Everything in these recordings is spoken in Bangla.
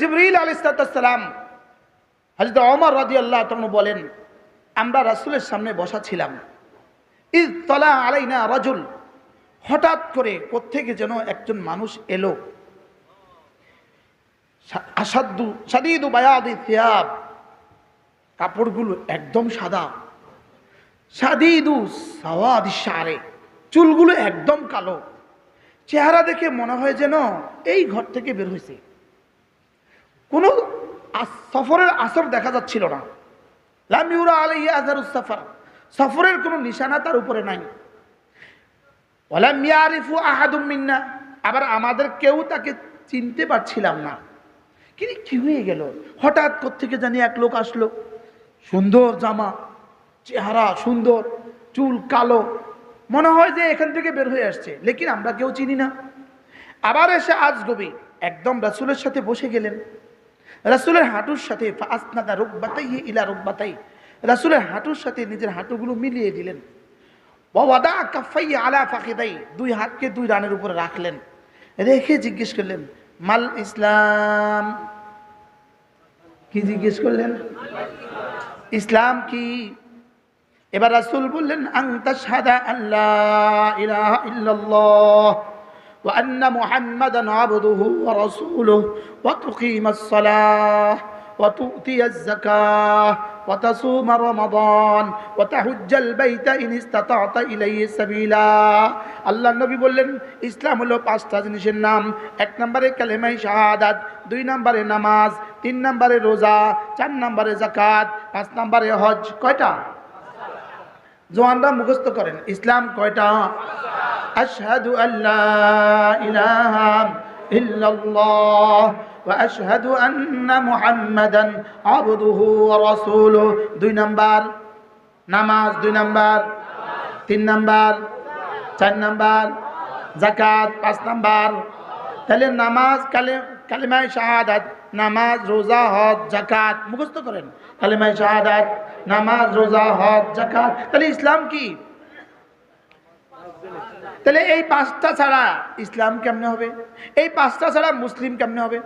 জিবরিল আলিসালাম হজরত অমর রাজি আল্লাহ বলেন, আমরা রাসুলের সামনে বসা ছিলাম। ইদ তলা আলাইনা রজুল, হঠাৎ করে কোত্থেকে যেন একজন মানুষ এলো। কাপড়গুলো একদম সাদা। সাদিদু সারে চুলগুলো একদম কালো। চেহারা দেখে মনে হয় যেন এই ঘর থেকে বের হয়েছে কোনো সফরের আসর দেখা যাচ্ছিল না। লামিউরা আলাইয়া আজারুস সফর। সফরের কোনো নিশানা তার উপরে নাই। ওলাম ইয়ারিফু আহাদুম মিন্না। আবার আমাদের কেউ তাকে চিনতে পারছিলাম না। কিন্তু কি হয়ে গেল? হঠাৎ কোত্থেকে জানি এক লোক আসলো। সুন্দর জামা, চেহারা সুন্দর, চুল কালো। মনে হয় যে এখান থেকে বের হয়ে আসছে, লেকিন আমরা কেউ চিনি না। আবার এসে আজ গবি একদম রাসুলের সাথে বসে গেলেন। রাসুলের হাঁটুর সাথে আসনাদা রোগ বাতাই ইলা রোগ বাতাই রাসুলের হাঁটুর সাথে নিজের হাঁটুগুলো মিলিয়ে দিলেন। বাদা কাফাই আলা ফাঁকিদাই দুই হাতকে দুই রানের উপরে রাখলেন। রেখে জিজ্ঞেস করলেন, মাল ইসলাম? কি জিজ্ঞেস করলেন? ইসলাম কি? এবার রাসূল বললেন আংতা সাদা আল্লাহ ইলাহা ইল্লাল্লাহ। وأن محمدا عبده ورسوله وتقيم الصلاة وتؤتي الزكاة وتصوم رمضان وتحج البيت إن استطعت إليه سبيلا আল্লাহ নবী বললেন ইসলাম হলো পাঁচটা জিনিসের নাম এক নম্বরে কালেমাই শাহাদাত দুই নম্বরে নামাজ তিন নম্বরে রোজা চার নম্বরে জাকাত পাঁচ নম্বরে হজ কয়টা জোয়ানরা মুখস্থ করেন ইসলাম কয়টা আশহাদু আল্লাহ ইলাহা ইল্লাল্লাহ واشهد ان محمدا عبده ورسوله দুই নাম্বার নামাজ দুই নাম্বার তিন নাম্বার চার নাম্বার জাকাত পাঁচ নাম্বার তাহলে নামাজ কালে কালিমায় শাহাদাত নামাজ রোজা হজ জাকাত মুখস্থ করেন কালিমায় শাহাদাত, নামাজ, রোজা, হজ জাকাত তাহলে ইসলাম কি? তাহলে এই পাঁচটা ছাড়া ইসলাম কেমনে হবে? এই পাঁচটা ছাড়া মুসলিম কেমনে হবে?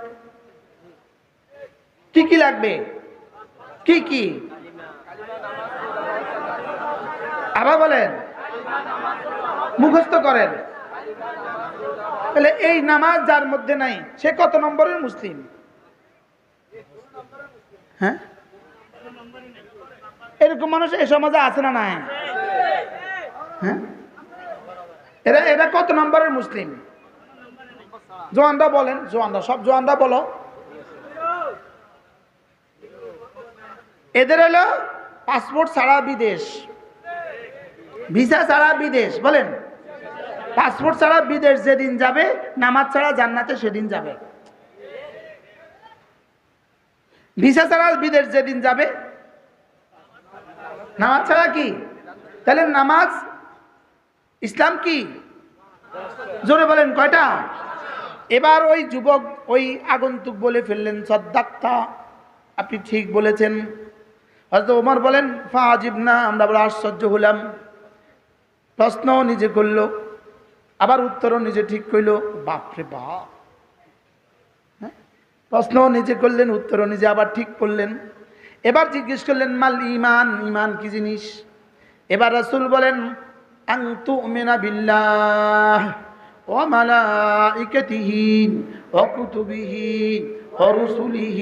কি কি লাগবে? কি কি? আবার বলেন। মুখস্থ করেন। তাহলে এই নামাজ যার মধ্যে নাই, সে কত নম্বরের মুসলিম? হ্যাঁ? এরকম মানুষ এই সমাজে আছে না নাই? হ্যাঁ? এরা এরা কত নম্বরের মুসলিম? জোয়ানরা বলেন, জোয়ানরা, সব জোয়ানরা বলো। এদের হলো পাসপোর্ট ছাড়া বিদেশ। ভিসা ছাড়া বিদেশ, বলেন। পাসপোর্ট ছাড়া বিদেশ যেদিন যাবে, নামাজ ছাড়া জান্নাতে সেদিন যাবে। ভিসা ছাড়া বিদেশ যেদিন যাবে নামাজ ছাড়া কি? তাহলে নামাজ ইসলাম কি? জোরে বলেন, কয়টা? এবার ওই যুবক, ওই আগন্তুক বলে ফেললেন, সদ্দাক্তা, আপনি ঠিক বলেছেন। হয়তো ওমর বলেন ফাজিব না আমরা বলে আশ্চর্য হলাম। প্রশ্ন নিজে করল, আবার উত্তরও নিজে ঠিক করল বাপরে বাপ। হ্যাঁ? প্রশ্ন নিজে করলেন, উত্তরও নিজে আবার ঠিক করলেন। এবার জিজ্ঞেস করলেন, মাল ইমান ইমান কি জিনিস? এবার রাসুল বলেন আং মেনা বিল্লাহ ও মালা ইকেতিহীন কুতুবিহি ورسله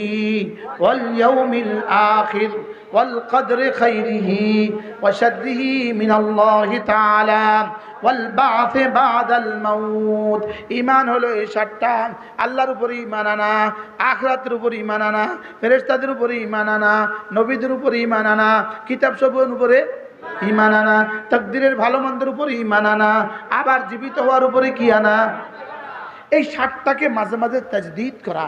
واليوم الآخر والقدر خيره وشره من الله تعالى والبعث بعد الموت ইমান হলো এই সাতটা আল্লাহর উপরে ইমান আনা আখরাতের উপর ইমান আনা ফেরেশতাদের উপরে ইমান আনা নবীদের উপরে ইমান আনা কিতাব সবের উপরে ইমান আনা তকদিরের ভালো মন্দের উপরে ইমান আনা আবার জীবিত হওয়ার উপরে কি আনা এই সাতটাকে মাঝে মাঝে তাজদিদ করা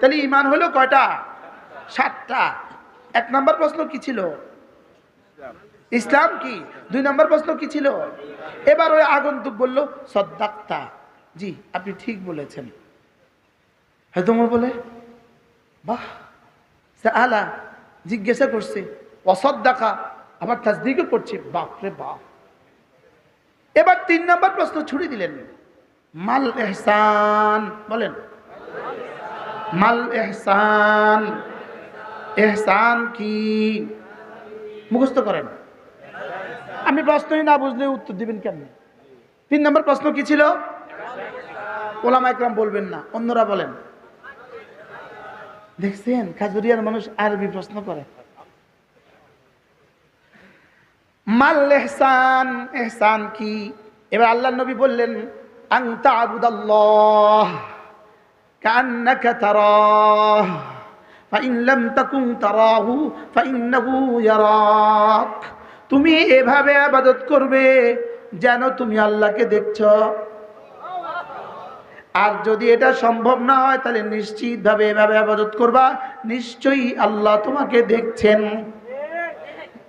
তাহলে ইমান হলো কয়টা? সাতটা। এক নম্বর প্রশ্ন কি ছিল? ইসলাম কি? দুই নম্বর প্রশ্ন কি ছিল? এবার ওই আগন্তুক বলল, সদ্দাক্তা। জি, আপনি ঠিক বলেছেন। হয়তো আমার বলে? বাহ, সে আলা জিজ্ঞাসা করছে, অসদ্দাকা, আবার তাজদিকে করছে। বাপরে বাপ। এবার তিন নম্বর প্রশ্ন ছুড়ে দিলেন। মাল এহসান, বলেন। মাল এহসান। এহসান কি? মুখস্থ করেন। আমি প্রশ্নই না বুঝলে উত্তর দিবেন কেমন? তিন নম্বর প্রশ্ন কি ছিল? ওলামা একরাম বলবেন না, অন্যরা বলেন। দেখছেন, খাজুরিয়ার মানুষ আরবি প্রশ্ন করে। মাল এহসান এহসান কি? এবার আল্লাহ নবী বললেন আংতা আবুদাল্লাহ কান্নাকা তারাহ فإن لم تكن تراه فإنه يراك তুমি এভাবে আবাদত করবে যেন তুমি আল্লাহকে দেখছো আর যদি এটা সম্ভব না হয় তাহলে নিশ্চিতভাবে এভাবে আবাদত করবা নিশ্চয়ই আল্লাহ তোমাকে দেখছেন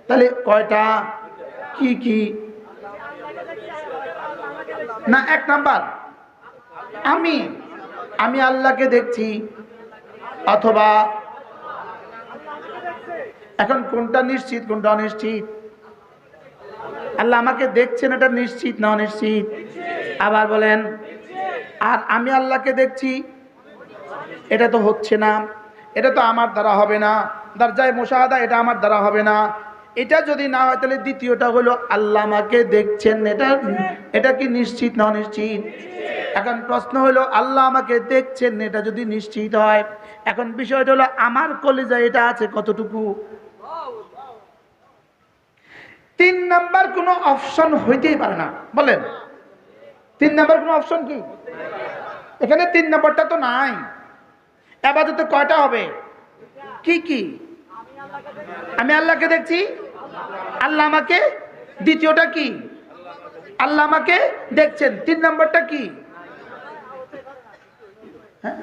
তাহলে কয়টা কি কি না, এক নাম্বার। আমি আমি আল্লাহকে দেখছি, অথবা এখন কোনটা নিশ্চিত, কোনটা অনিশ্চিত? আল্লাহ আমাকে দেখছেন এটা নিশ্চিত না অনিশ্চিত? আবার বলেন, আর আমি আল্লাহকে দেখছি, এটা তো হচ্ছে না, এটা তো আমার দ্বারা হবে না, দরজায় মোশাহাদা, এটা আমার দ্বারা হবে না এটা যদি না হয়, তাহলে দ্বিতীয়টা হলো আল্লাহ আমাকে দেখছেন। এটা এটা কি নিশ্চিত না অনিশ্চিত? এখন প্রশ্ন হলো, আল্লাহ আমাকে দেখছেন, এটা যদি নিশ্চিত হয়? এখন বিষয়টা হলো, আমার কলেজায় এটা আছে কতটুকু? তিন নাম্বার কোনো অপশন হইতেই পারে না। বলেন। তিন নাম্বার কোনো অপশন কি? এখানে তিন নাম্বারটা তো নাই। আপাতত কয়টা হবে? কি কি? আমি আল্লাহকে দেখছি। আল্লাহ আমাকে দ্বিতীয়টা কি? আল্লাহ আমাকে দেখছেন। তিন নম্বরটা কি? হ্যাঁ?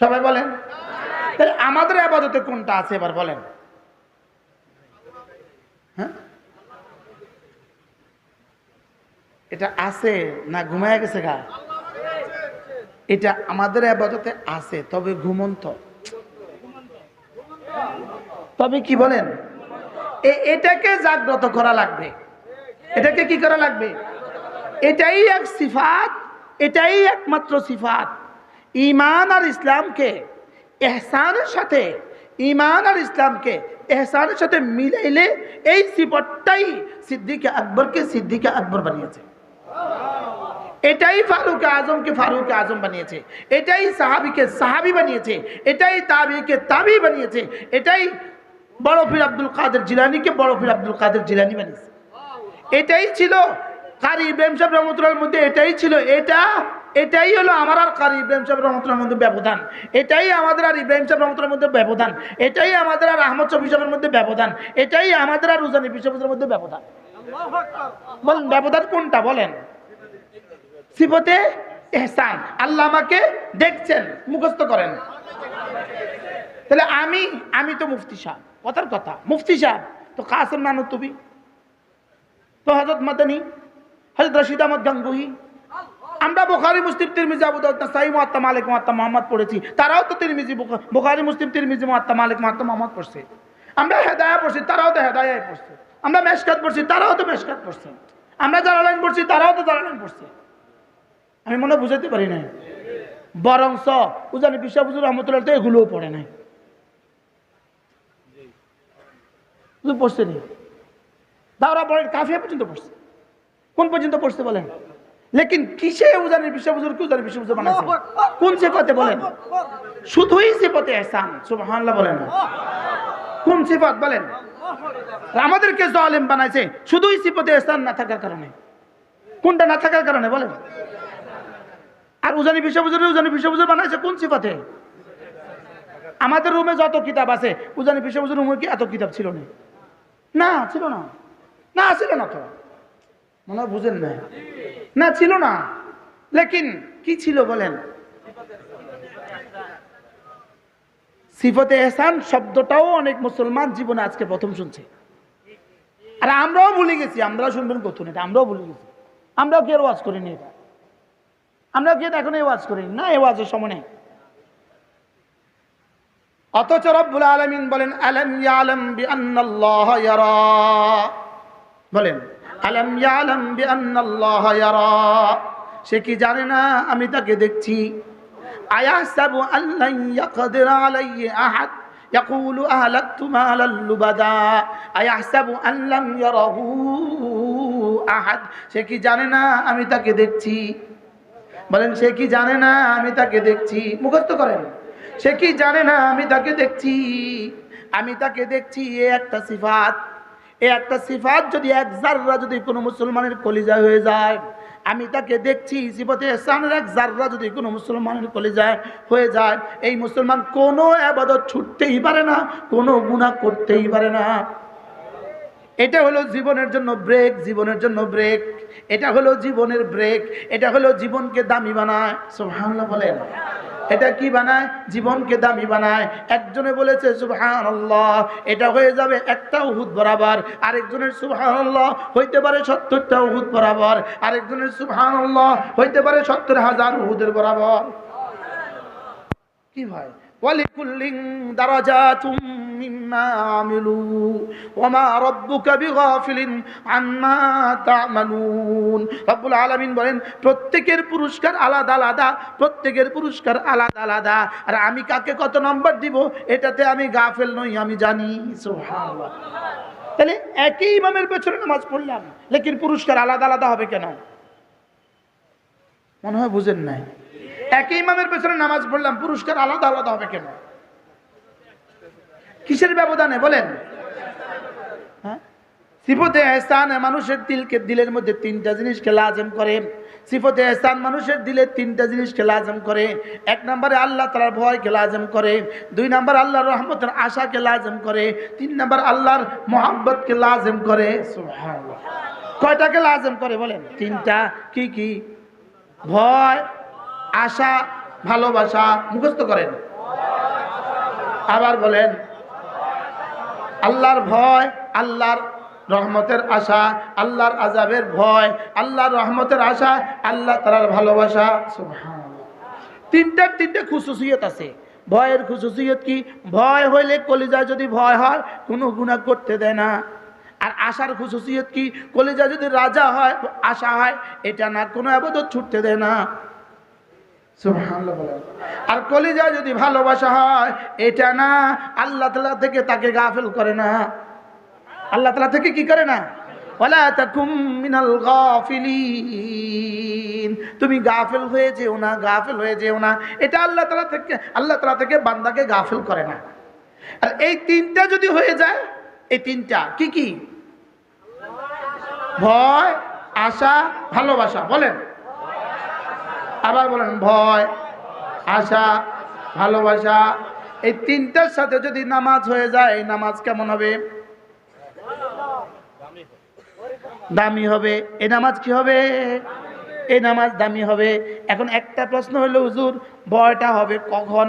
সবাই বলেন। তাহলে আমাদের আপাততে কোনটা আছে এবার বলেন। হ্যাঁ? এটা আছে না ঘুমায় গেছে গা? এটা আমাদের আবাদতে আছে, তবে ঘুমন্ত। তবে কি বলেন? এটাকে জাগ্রত করা লাগবে। এটাকে কি করা লাগবে? এটাই এক সিফাত, এটাই একমাত্র সিফাত। ইমান আর ইসলামকে এহসানের সাথে ইমান আর ইসলামকে এহসানের সাথে মিলাইলে এই সিফতটাই সিদ্দিকে আকবরকে সিদ্দিকে আকবর বানিয়েছে। এটাই ফারুক আজমকে ফারুক আজম বানিয়েছে। এটাই সাহাবিকে সাহাবি বানিয়েছে। এটাই তাবিকে তাবি বানিয়েছে। এটাই বড় আব্দুল কাদের জিলানিকে বড় আব্দুল কাদের জিলানি বানিয়েছে। এটাই ছিল কারি ইব্রাহিম সাহেব রহমতুল্লাহর মধ্যে, এটাই ছিল, এটা, এটাই হলো আমার আর কারি ইব্রাহিম সাহেব রহমতুল্লাহর মধ্যে ব্যবধান। এটাই আমাদের আর ইব্রাহিম সাহেব রহমতুল্লাহর মধ্যে ব্যবধান। এটাই আমাদের আর আহমদ শফি সাহেবের মধ্যে ব্যবধান। এটাই আমাদের আর রুজানি বিশ্ববিদ্যালয়ের মধ্যে ব্যবধান। বলেন, ব্যবধান কোনটা বলেন? সিফতে এহসান। আল্লাহ আমাকে দেখছেন, মুখস্থ করেন। তাহলে আমি আমি তো মুফতি সাহেব। কথার কথা, মুফতি সাহেব, তো কাসম নানু তুমি? তো হজরত মাদানী? হজরত রশিদ আহমদ গাঙ্গুহি? আমরা বোখারি, মুসলিম, তিরমিজি, আবু দাউদ, নাসাই, মুআত্তা, মালিক, মুআত্তা, মোহাম্মদ পড়েছি। তারাও তো তিরমিজি, বুখা- বোখারি, মুসলিম, তিরমিজি, মুআত্তা, মালিক, মুআত্তা, মোহাম্মদ পড়ছে। আমরা হেদায়া পড়ছি, তারাও তো হেদায়ায় পড়ছে। আমরা মেশকাত পড়ছি, তারাও তো মেশকাত পড়ছে। আমরা যারা লাইন পড়ছি, তারাও তো যারা লাইন পড়ছে। আমি মনে বুঝাতে পারি নাই। বরংস, উজানি বিশ্ব হুজুর রহমতুল্লাহ তো এগুলোও পড়ে নাই। হুজুর পড়ছে নি দাওরা পড়ে কাফিয়া পর্যন্ত পড়ছে। কোন পর্যন্ত পড়ছে বলেন? লেকিন কিসে উজানি বিশ্ব হুজুর কি উজানি বিশ্ব হুজুর বানাইছে কোন সিফতে বলেন? শুধুই সিফতে এহসান সুবহানাল্লাহ বলেন। না। কোন সিফত বলেন? আমাদেরকে জালেম বানাইছে শুধুই সিফতে এহসান না থাকার কারণে। কোনটা না থাকার কারণে বলেন? আর উজানি বিশ্ববুজুর উজানি বিশ্ববুজুর বানাইছে কোন সিফাতে আমাদের রুমে যত কিতাব আছে উজানি বিশ্ববুজুর রুমে কি এত কিতাব ছিল না? না, ছিল না। না, ছিল না তো। মনে হয় বুঝেন না না, ছিল না। লেকিন কি ছিল বলেন? সিফতে এহসান শব্দটাও অনেক মুসলমান জীবনে আজকে প্রথম শুনছে। আর আমরাও ভুলে গেছি, আমরাও শুনবেন কত এটা, আমরাও ভুলে গেছি। আমরাও কি আর ওয়াজ করিনি এটা? আমরা কি এখন এই ওয়াজ করিনি? না এই ওয়াজের সময় নেই। অথচ রব্বুল আলামিন বলেন আলম ইয়ালাম বিআন্নাল্লাহ ইয়ারা বলেন আলম ইয়ালাম বিআন্নাল্লাহ ইয়ারা সে কি জানে না আমি তাকে দেখছি আয়াহসাবু আল্লান ইয়াকদির আলাইহি আহাদ يقول أهلكت مالا لبدا أيحسب أن لم يره أحد সে কি জানে না আমি তাকে দেখছি বলেন সে কি জানে না আমি তাকে দেখছি মুখস্থ করেন সে কি জানে না? আমি তাকে দেখছি। আমি তাকে দেখছি, এ একটা সিফাত। এ একটা সিফাত যদি এক জাররা যদি কোনো মুসলমানের কলিজা হয়ে যায়, আমি তাকে দেখছি, সিফতে এসানের এক জাররা যদি কোনো মুসলমানের কলিজায় হয়ে যায়, এই মুসলমান কোনো আবাদত ছুটতেই পারে না, কোনো গুনাহ করতেই পারে না। এটা হলো জীবনের জন্য ব্রেক, জীবনের জন্য ব্রেক। এটা হলো জীবনের ব্রেক, এটা হলো জীবনকে দামি বানায়। সুবহানাল্লাহ বলেন। এটা কি বানায়? জীবনকে দামি বানায়। একজনে বলেছে, সুবহানাল্লাহ। এটা হয়ে যাবে একটা উহুদ বরাবর। আরেকজনের, সুবহানাল্লাহ। হইতে পারে সত্তরটা উহুদ বরাবর। আরেকজনের, সুবহানাল্লাহ। হইতে পারে সত্তর হাজার উহুদের বরাবর। কি ভাই? ওয়ালিকুল্লিং দারাজাতুম মিম্মা আমিলু ওয়ামা রব্বুকা বিগাফিলিন আম্মা তা'মালুন। রব্বুল আলামিন বলেন, প্রত্যেকের পুরস্কার আলাদা আলাদা, প্রত্যেকের পুরস্কার আলাদা আলাদা। আর আমি কাকে কত নম্বর দিব, এটাতে আমি গাফেল নই, আমি জানি। সুবহানাল্লাহ। তাহলে একই ইমামের পেছনে নামাজ পড়লাম, লেকিন পুরস্কার আলাদা আলাদা হবে কেন? মনে হয় বুঝেন নাই। একই ইমামের পেছনে নামাজ পড়লাম, পুরস্কার আলাদা আলাদা হবে কেন? কিসের ব্যবধানে? বলেন। হ্যাঁ? সিফতে এহসান মানুষের দিলকে দিলের মধ্যে তিনটা জিনিসকে লাজম করে। সিফতে এহসান মানুষের দিলে তিনটা জিনিসকে লাজম করে। এক নম্বরে আল্লাহ তালার ভয়কে লাজম করে। দুই নম্বর আল্লাহর রহমতের আশাকে লাজম করে। তিন নম্বর আল্লাহর মোহাম্মতকে লাজম করে। কয়টাকে লাজম করে বলেন? তিনটা। কি কি? ভয়। আশা, ভালোবাসা মুখস্থ করেন। আবার বলেন, আল্লাহর ভয়, আল্লাহর রহমতের আশা, আল্লাহর আজাবের ভয়, আল্লাহর রহমতের আশা, আল্লাহ তালার ভালোবাসা। তিনটার তিনটে খুশুসিয়ত আছে। ভয়ের খুশুসিয়ত কি? ভয় হইলে কলিজা যদি ভয় হয়, কোনো গুণা করতে দেয় না। আর আশার খুশুসিয়ত কি? কলিজা যদি রাজা হয়, আশা হয়, এটা না কোনো আবাদত ছুটতে দেয় না। আর কলিজা যদি ভালোবাসা হয়, এটা না আল্লাহ তালা থেকে তাকে গাফেল করে না। আল্লাহ তালা থেকে কি করে না? তুমি গাফেল হয়ে যেও না, গাফেল হয়ে যেও না। এটা আল্লাহ তালা থেকে, আল্লাহ তালা থেকে বান্দাকে গাফেল করে না। আর এই তিনটা যদি হয়ে যায়, এই তিনটা কি কি? ভয়, আশা, ভালোবাসা, বলেন। আবার বলেন, ভয়, আশা, ভালোবাসা, এই তিনটার সাথে যদি নামাজ হয়ে যায় নামাজ কেমন হবে? দামি হবে। এ নামাজ কি হবে? এ নামাজ দামি হবে। এখন একটা প্রশ্ন হলো, হুজুর, ভয়টা হবে কখন?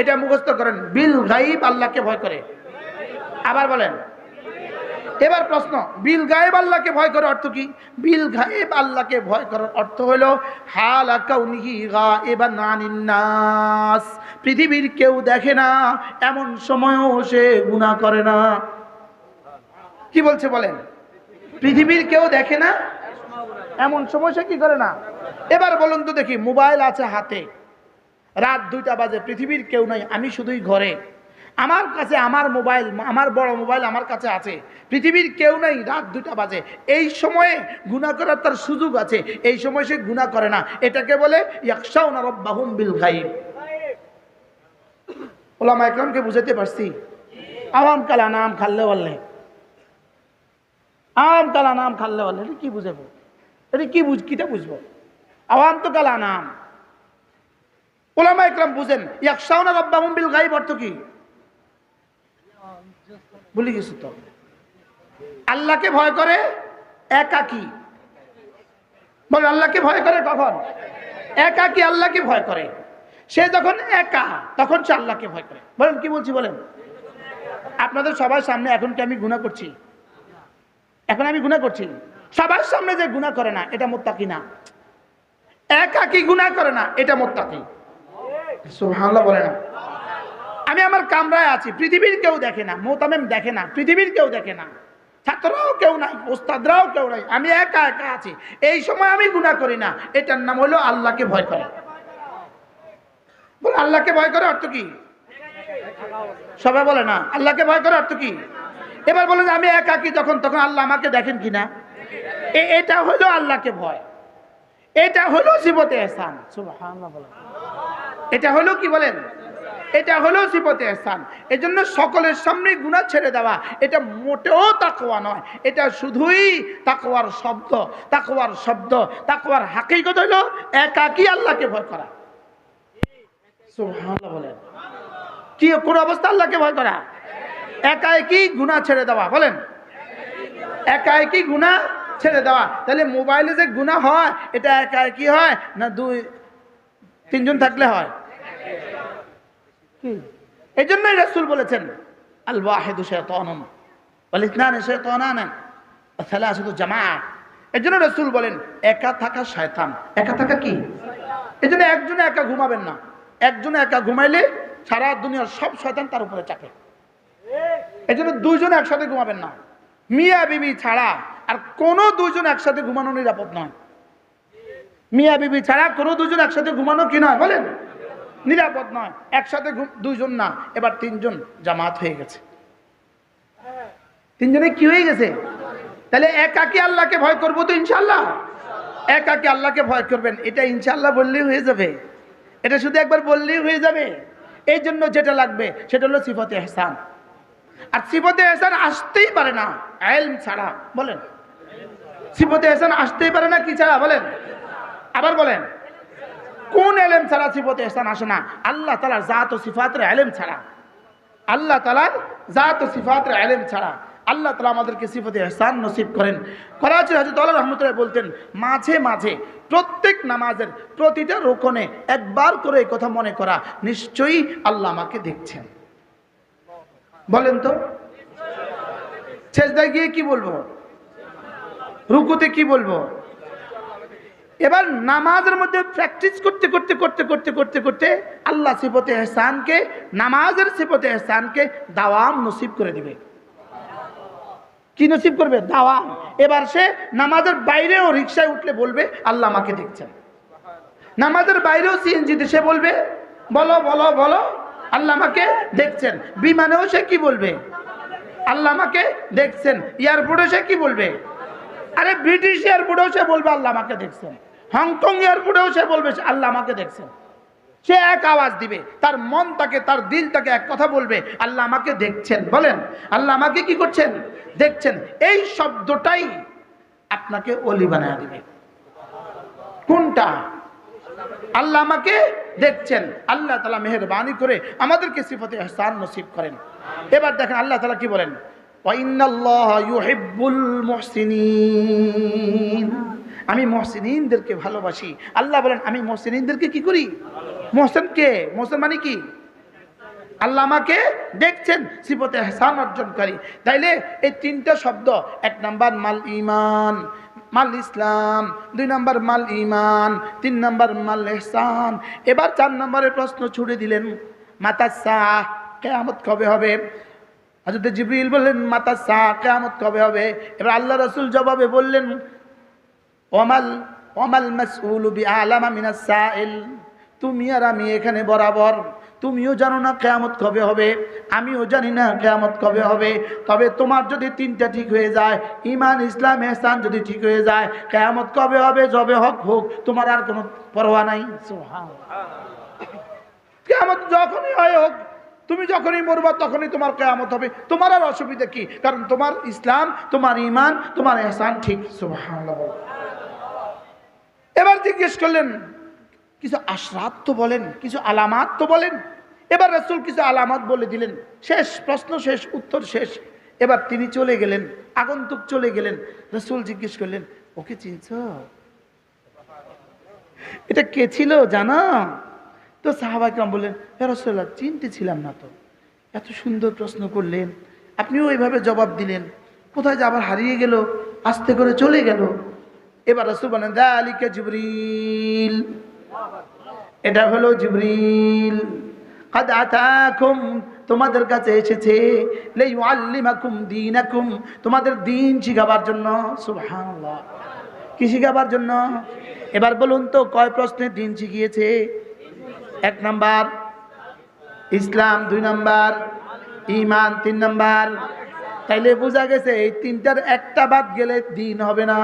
এটা মুখস্থ করেন, বিল গাইব আল্লাহকে ভয় করে। আবার বলেন, এবার প্রশ্ন, বিল গায়েব আল্লাহকে ভয় করার অর্থ কি? বিল গায়েব আল্লাহকে ভয় করার অর্থ হলো নাস, পৃথিবীর কেউ দেখে না, এমন সময়ও সে গুনাহ করে না। কি বলছে বলেন? পৃথিবীর কেউ দেখে না, এমন সময় সে কি করে না? এবার বলুন তো দেখি, মোবাইল আছে হাতে। রাত দুইটা বাজে, পৃথিবীর কেউ নাই, আমি শুধুই ঘরে। আমার কাছে আমার মোবাইল, আমার বড় মোবাইল আমার কাছে আছে। পৃথিবীর কেউ নেই, রাত দুটা বাজে। এই সময়ে গুণা করার তার সুযোগ আছে। এই সময় সে গুণা করে না। এটাকে বলে ইয়াকশাউনা রব্বাহুম বিল ওলামা একরামকে বুঝাতে পারছি। আওয়াম কালা নাম খাল্লে বললে আওয়াম কালা নাম খাল্লে বললে এটা কি বুঝাবো? এটা কি বুঝ কিটা বুঝব? আওয়াম তো কালা নাম। ওলামা একরাম বুঝেন ইয়াকশাউনা রব্বাহুম বিল গাইব অর্থ কি? ভুলে গেছি তো। আল্লাহকে ভয় করে একাকি। বলে আল্লাহকে ভয় করে কখন? একাকি আল্লাহকে ভয় করে। সে যখন একা, তখন সে আল্লাহকে ভয় করে। বলেন, কি বলছি বলেন? আপনাদের সবার সামনে এখন কি আমি গুণা করছি? এখন আমি গুণা করছি? সবার সামনে যে গুণা করে না, এটা মোত্তাকি না। একাকি গুণা করে না, এটা মোত্তাকি। বলে আমি আমার কামরায় আছি, পৃথিবীর কেউ দেখে না, মোতামেম দেখে না, পৃথিবীর কেউ দেখে না। ছাত্ররাও কেউ নাই, ওস্তাদরাও কেউ নাই, আমি একা একা আছি। এই সময় আমি গুণা করি না, এটার নাম হলো আল্লাহকে ভয় করে। বলে আল্লাহকে ভয় করে অর্থ কি? সবাই বলে না, আল্লাহকে ভয় করে অর্থ কি? এবার বলেন আমি একাকি যখন তখন আল্লাহ আমাকে দেখেন কিনা এটা হলো আল্লাহকে ভয়। এটা হলো জীবতে সুবহানাল্লাহ বলেন এটা হলো কি বলেন? এটা হলো সিপতে এহসান। এই জন্য সকলের সামনে গুণা ছেড়ে দেওয়া, এটা মোটেও তাকওয়া নয়। এটা শুধুই তাকওয়ার শব্দ তাকওয়ার শব্দ, তাকওয়ার হাকিকত হলো একাকি আল্লাহকে ভয় করা। বলেন। কি, কোন অবস্থা আল্লাহকে ভয় করা? একা একই গুণা ছেড়ে দেওয়া, বলেন। একা একই গুণা ছেড়ে দেওয়া। তাহলে মোবাইলে যে গুণা হয়, এটা একা একই হয় না দুই, তিনজন থাকলে হয়? এই জন্যই রসুল বলেছেন বলেন, একা থাকা একজনে একা ঘুমাবেন না। একজনে একা ঘুমাইলে সারা দুনিয়ার সব শয়তান তার উপরে চাপে। এই জন্য দুইজন একসাথে ঘুমাবেন না। মিয়া বিবি ছাড়া আর কোনো দুইজন একসাথে ঘুমানো নিরাপদ নয়। মিয়া বিবি ছাড়া কোনো দুজন একসাথে ঘুমানো কি নয়? বলেন। নিরাপদ নয়, একসাথে দুইজন না, এবার তিনজন জামাত হয়ে গেছে। তিনজনে কি হয়ে গেছে? তাহলে একাকি আল্লাহকে ভয় করব তো ইনশাল্লাহ একাকি আল্লাহকে ভয় করবেন, এটা ইনশাল্লাহ বললেই হয়ে যাবে। এটা শুধু একবার বললেই হয়ে যাবে। এই জন্য যেটা লাগবে, সেটা হলো সিফতে এহসান। আর সিফতে এহসান আসতেই পারে না, এলম ছাড়া। বলেন। সিফতে এহসান আসতেই পারে না, কি ছাড়া? বলেন। আবার বলেন। কোন এলেম ছাড়া সিফতে এহসান আসে না? আল্লাহ তালার জাত ও সিফাতের এলেম ছাড়া। আল্লাহ তালার জাত ও সিফাতের এলেম ছাড়া। আল্লাহ তালা আমাদেরকে সিফতে এহসান নসিব করেন। করাচির হাজরত আল্লাহ রহমতুল্লাহ বলতেন, মাঝে মাঝে প্রত্যেক নামাজের প্রতিটা রোকনে একবার করে এই কথা মনে করা। নিশ্চয়ই আল্লাহ আমাকে দেখছেন। বলেন তো। শেষদায় গিয়ে কি বলব? রুকুতে কি বলব? এবার নামাজের মধ্যে প্র্যাকটিস করতে করতে করতে করতে করতে করতে আল্লাহ সিফতে এহসানকে, নামাজের সিফতে এহসানকে দাওয়াম নসিব করে দিবে। কি নসিব করবে? দাওয়াম। এবার সে নামাজের বাইরেও রিক্সায় উঠলে বলবে, আল্লাহ আমাকে দেখছেন। নামাজের বাইরেও সিএনজিতে সে বলবে, বলো বলো বলো, আল্লাহ আমাকে দেখছেন। বিমানেও সে কি বলবে? আল্লাহ আমাকে দেখছেন। এয়ারপোর্টে সে কি বলবে? আরে ব্রিটিশ এয়ারপোর্টেও সে বলবে, আল্লাহ আমাকে দেখছেন। হংকং এয়ারপোর্টেও সে বলবে আল্লাহ আমাকে দেখছেন সে এক আওয়াজ দিবে, তার মন তাকে, তার দিল তাকে এক কথা বলবে, আল্লাহ আমাকে দেখছেন। বলেন, আল্লাহ আমাকে কি করছেন? দেখছেন, এই শব্দটাই আপনাকে অলি বানায় দিবে। কোনটা? আল্লাহ আমাকে দেখছেন। আল্লাহ তালা মেহরবানি করে আমাদেরকে সিফতে এহসান নসিব করেন। এবার দেখেন আল্লাহ তালা কি বলেন? আমি মহসিনদেরকে ভালোবাসি। আল্লাহ বলেন, আমি মহসিনদেরকে কি করি? মহসেন কে মহসেন মানে কি? আল্লাহ আমাকে দেখছেন, সিফতে এহসান অর্জনকারী। তাইলে এই তিনটা শব্দ, এক নাম্বার মাল ইমান মাল ইসলাম, দুই নাম্বার মাল ইমান তিন নাম্বার মাল এহসান। এবার চার নম্বরের প্রশ্ন ছুড়ে দিলেন মাতা শাহ কেয়ামত কবে হবে? হজরত জিবরিল বললেন মাতা শাহ কেয়ামত কবে হবে? এবার আল্লাহ রসুল জবাবে বললেন ওমাল ওমাল মাসউল আলামা মিনাস সাইল। তুমি আর আমি এখানে বরাবর। তুমিও জানো না কেয়ামত কবে হবে, আমিও জানি না কেয়ামত কবে হবে। তবে তোমার যদি তিনটা ঠিক হয়ে যায় ইমান ইসলাম এহসান যদি ঠিক হয়ে যায়, কেয়ামত কবে হবে, যবে হক হোক, তোমার আর কোনো পরোয়া নাই। কেয়ামত যখনই হয় হোক, তুমি যখনই মরবা তখনই তোমার কেয়ামত হবে। তোমার আর অসুবিধা কি? কারণ তোমার ইসলাম, তোমার ইমান তোমার এহসান ঠিক। বলো। এবার জিজ্ঞেস করলেন, কিছু আশরাত তো বলেন, কিছু আলামাত তো বলেন? এবার রসুল কিছু আলামাত বলে দিলেন। শেষ, প্রশ্ন শেষ, উত্তর শেষ। এবার তিনি চলে গেলেন, আগন্তুক চলে গেলেন। রসুল জিজ্ঞেস করলেন, ওকে চিনছ? এটা কে ছিল জানা? তো সাহাবাকরাম বললেন রসোল্লাহ চিনতে ছিলাম না তো। এত সুন্দর প্রশ্ন করলেন। আপনিও এইভাবে জবাব দিলেন। কোথায় যে আবার হারিয়ে গেল, আস্তে করে চলে গেল। এবার রসুল বলেন, দালিকে জিবরিল। এটা হলো জিবরিল। তোমাদের কাছে এসেছে। তোমাদের দিন শিখাবার জন্য কি শিখাবার জন্য? এবার বলুন তো, কয় প্রশ্নের দিন শিখিয়েছে? এক নাম্বার, ইসলাম, দুই নাম্বার ইমান তিন নাম্বার। তাইলে বোঝা গেছে, এই তিনটার একটা বাদ গেলে দিন হবে না।